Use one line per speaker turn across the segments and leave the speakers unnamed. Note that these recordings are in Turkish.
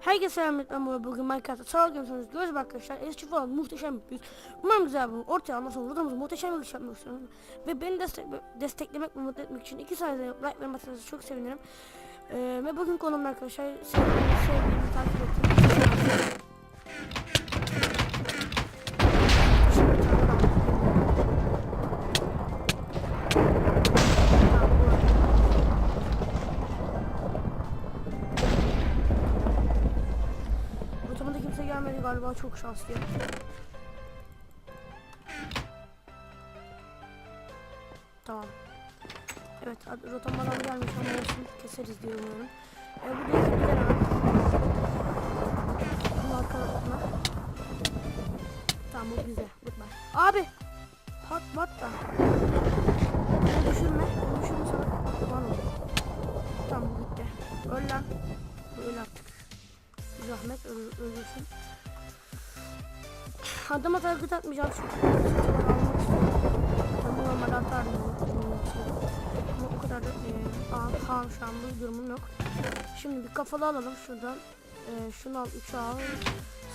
Herkese selam ben Murat. Bugün Minecraft'ta sağlık görüyorsunuz. Görüşürüz arkadaşlar. Eski falan muhteşem bir. Umarım güzel bir ortaya ondan sonra rotamızı muhteşem bir iş yapmak istiyorum. Ve beni destek, desteklemek ve mutlu etmek için iki sayede like vermezseniz çok sevinirim. Ee, ve bugün konum arkadaşlar sevdiğimi takip ettiğim galiba çok şanslıyım. Tamam. Evet rotam bana gelmiş olsun keseriz diye umuyorum. E, burada iki gider hemen. Bunu arkalatma. Tamam bu güzel. Goodbye. Abi! Pat pat da. Beni düşürme. Beni düşürme sana. Lan oldu. Tamam bu gitti. Öl lan. Öl artık. Zahmet öl ölürsün. Adama target atmayacağım çünkü. bu normalde atardım. Ama o kadar da e, ağır şu an bu durumum yok. Şimdi bir kafalı alalım şuradan. E, şunu al, üçü al.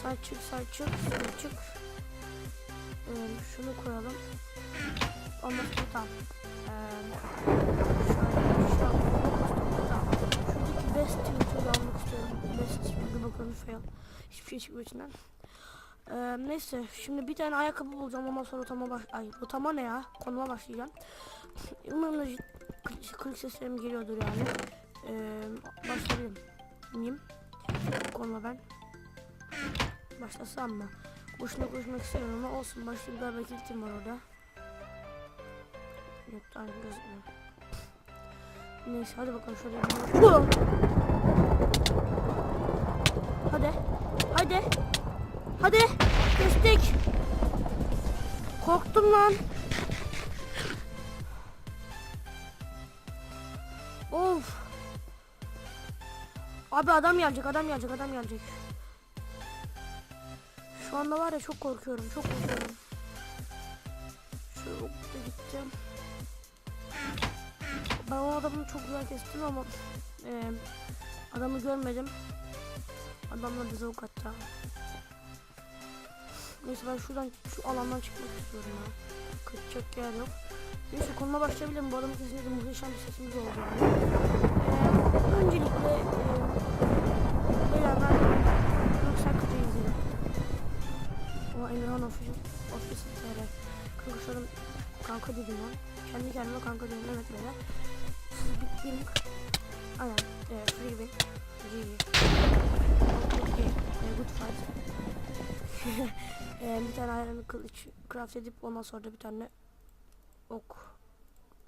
Sağ çık, sağ çık, sağ çık. E, şunu koyalım. Sonra tamam. E, şöyle şu an tamam. Best tweet'i almak istiyorum. Best bir bakalım fail. Hiçbir şey çıkmıyor içinden. Ee, neyse şimdi bir tane ayakkabı bulacağım ondan sonra rotama baş ay rotama ne ya konuma başlayacağım. Umarım da klik seslerim geliyordur yani. Ee, başlayayım. Miyim? Konuma ben. Başlasam mı? Boşuna koşmak istemiyorum ama olsun başlayayım galiba kilitlim var orada. Yok aynı gözükmüyor. Neyse hadi bakalım şöyle bir Ulan! Hadi. Hadi. Hadi. Geçtik. Korktum lan. Of. Abi adam gelecek, adam gelecek, adam gelecek. Şu anda var ya çok korkuyorum, çok korkuyorum. Şu da gideceğim. Ben o adamı çok güzel kestim ama eee, adamı görmedim. Adamlar bize ok attı. Neyse ben şuradan şu alandan çıkmak istiyorum ya. Kaçacak yer yok. Neyse konuma başlayabilirim. Bu adamın kesinlikle muhteşem bir sesimiz oldu yani. Ee, öncelikle e, ben yoksa kıtayı izledim. O Emirhan Official Official TR. Kanka adam kanka dedim lan. Kendi kendime kanka dedim. Evet beyler. Siz bittiğim Aynen. E, free win. GG. Good fight. Ee, bir tane ayranı kılıç craft edip ondan sonra da bir tane ok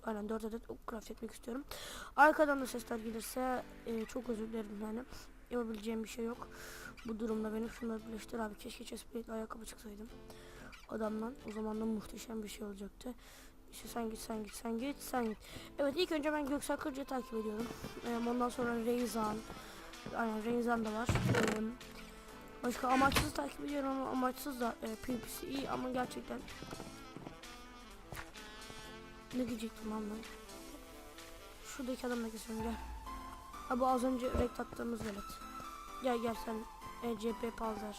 aynen 4 adet ok craft etmek istiyorum. Arkadan da sesler gelirse e, çok özür dilerim yani. Yapabileceğim bir şey yok. Bu durumda benim şunları birleştir abi. Keşke chestplate'le ayakkabı çıksaydım. Adamdan. O zaman da muhteşem bir şey olacaktı. İşte sen git sen git sen git sen git. Evet ilk önce ben Göksel Kırca'yı takip ediyorum. Ee, ondan sonra Reizan. Aynen Reizan da var. Ee, Başka amaçsız takip ediyorum ama amaçsız da e, PvP'si iyi ama gerçekten ne diyecektim lan ben? Şuradaki adamla kesiyorum gel. Ha bu az önce rekt attığımız velet. Gel gel sen ECP Panzer.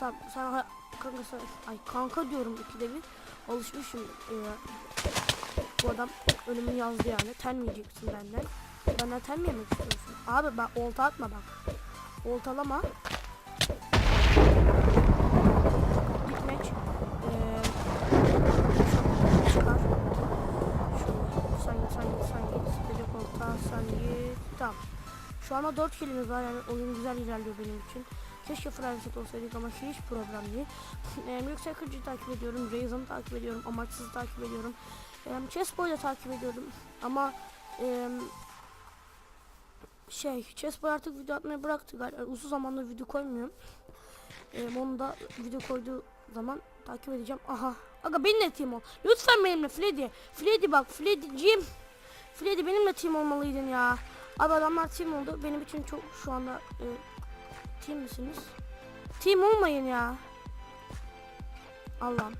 Tamam sen kanka sen, ay kanka diyorum ikide bir alışmışım e, bu adam ölümü yazdı yani ten mi yiyeceksin benden benden ten mi yemek istiyorsun abi bak olta atma bak oltalama Tamam. Şu anda 4 killimiz var yani oyun güzel ilerliyor benim için. Keşke Frenset olsaydık ama hiç problem değil. Ee, Yüksek Kırcı'yı takip ediyorum. Razen'ı takip ediyorum. Amaçsız'ı takip ediyorum. Ee, Chessboy'u takip ediyordum. Ama ee, şey Chessboy artık video atmayı bıraktı galiba. Uzun zamandır video koymuyorum. Ee, onu da video koyduğu zaman takip edeceğim. Aha. Aga benimle team ol. Lütfen benimle Freddy. Freddy bak Freddy'cim. Freddy benimle team olmalıydın ya. Abi adamlar team oldu. Benim için çok şu anda e, team misiniz? Team olmayın ya. Allah'ım.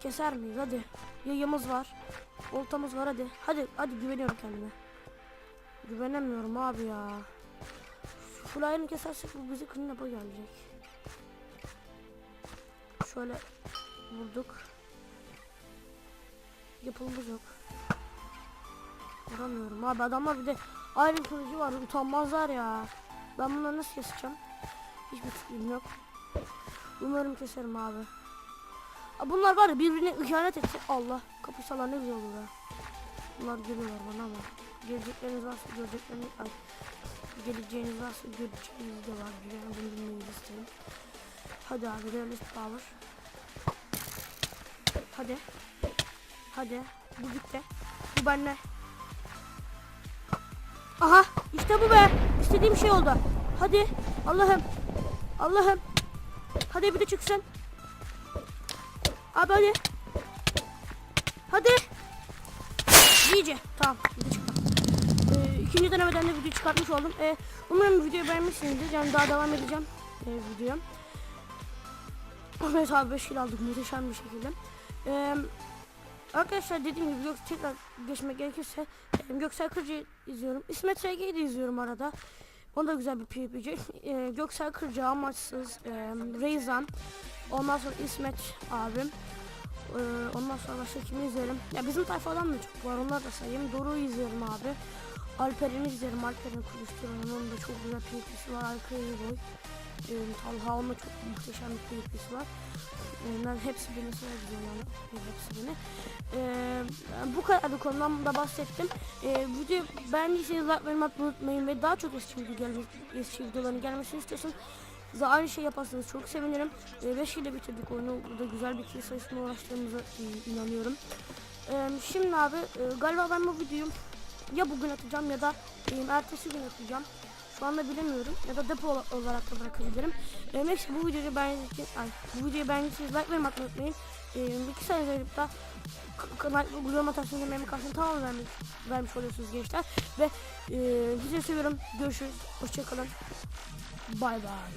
Keser miyiz hadi. Yayımız var. Oltamız var hadi. Hadi hadi güveniyorum kendime. Güvenemiyorum abi ya. Flyer'ını kesersek bu bizi up'a gelecek. Şöyle vurduk. Yapılımız yok. Vuramıyorum abi adamlar bir de ayrı kılıcı var utanmazlar ya. Ben bunları nasıl keseceğim? Hiçbir fikrim yok. Umarım keserim abi. Aa, Bunlar var ya birbirine ihanet etse Allah kapışsalar ne güzel olur ha. Bunlar geliyorlar bana ama gelecekleriniz varsa görecekleriniz ay geleceğiniz varsa göreceğiniz de var. Yani bunu bilmeyi isterim. Hadi abi realist power. Hadi. Hadi. Bu gitti. Bu benle. Aha işte bu be. İstediğim şey oldu. Hadi. Allah'ım. Allah'ım. Hadi bir de çıksın. Abi hadi. Hadi. İyice. Tamam. De çıktı. Ee, ikinci denemeden de video çıkartmış oldum. Ee, umarım videoyu beğenmişsinizdir. Yani daha devam edeceğim e, videoya. Evet abi 5 kill aldık muhteşem bir şekilde. Ee, arkadaşlar dediğim gibi Gök, tekrar geçmek gerekirse Göksel Kırca'yı izliyorum. İsmet SG'yi de izliyorum arada. O da güzel bir PvP'ci. E, Göksel Kırca, Amaçsız, e, Reyzan. Ondan sonra İsmet abim. E, ondan sonra başka kimi izlerim? Ya bizim tayfadan da çok var. Onları da sayayım. Doruk'u izliyorum abi. Alperen'i izlerim. Alperen'i konuşturuyorum. Onun da çok güzel PvP'si var. Alperen'i boy. E, Talha onun da çok muhteşem bir PvP'si var. E, ben hepsi beni seviyorum yani. Hepsi beni. Bu kadar bir konudan da bahsettim. E, video beğendiyseniz like vermeyi unutmayın ve daha çok eski video gelmek, eski videoların gelmesini istiyorsanız da aynı şey yaparsanız çok sevinirim. 5 ile bitirdik oyunu. Burada güzel bir kill sayısına ulaştığımıza e, inanıyorum. Şimdi abi e, galiba ben bu videoyu ya bugün atacağım ya da e, ertesi gün atacağım. Şu anda bilemiyorum. Ya da depo ola- olarak da bırakabilirim. E, neyse bu videoyu beğendiyseniz, ay, bu videoyu beğendiyseniz like vermeyi unutmayın. E, bir saniye verip da kanal uygulama atarsanız benim karşımda tamam vermiş, vermiş oluyorsunuz gençler. Ve e, sizi seviyorum. Görüşürüz. Hoşçakalın. Bay bay.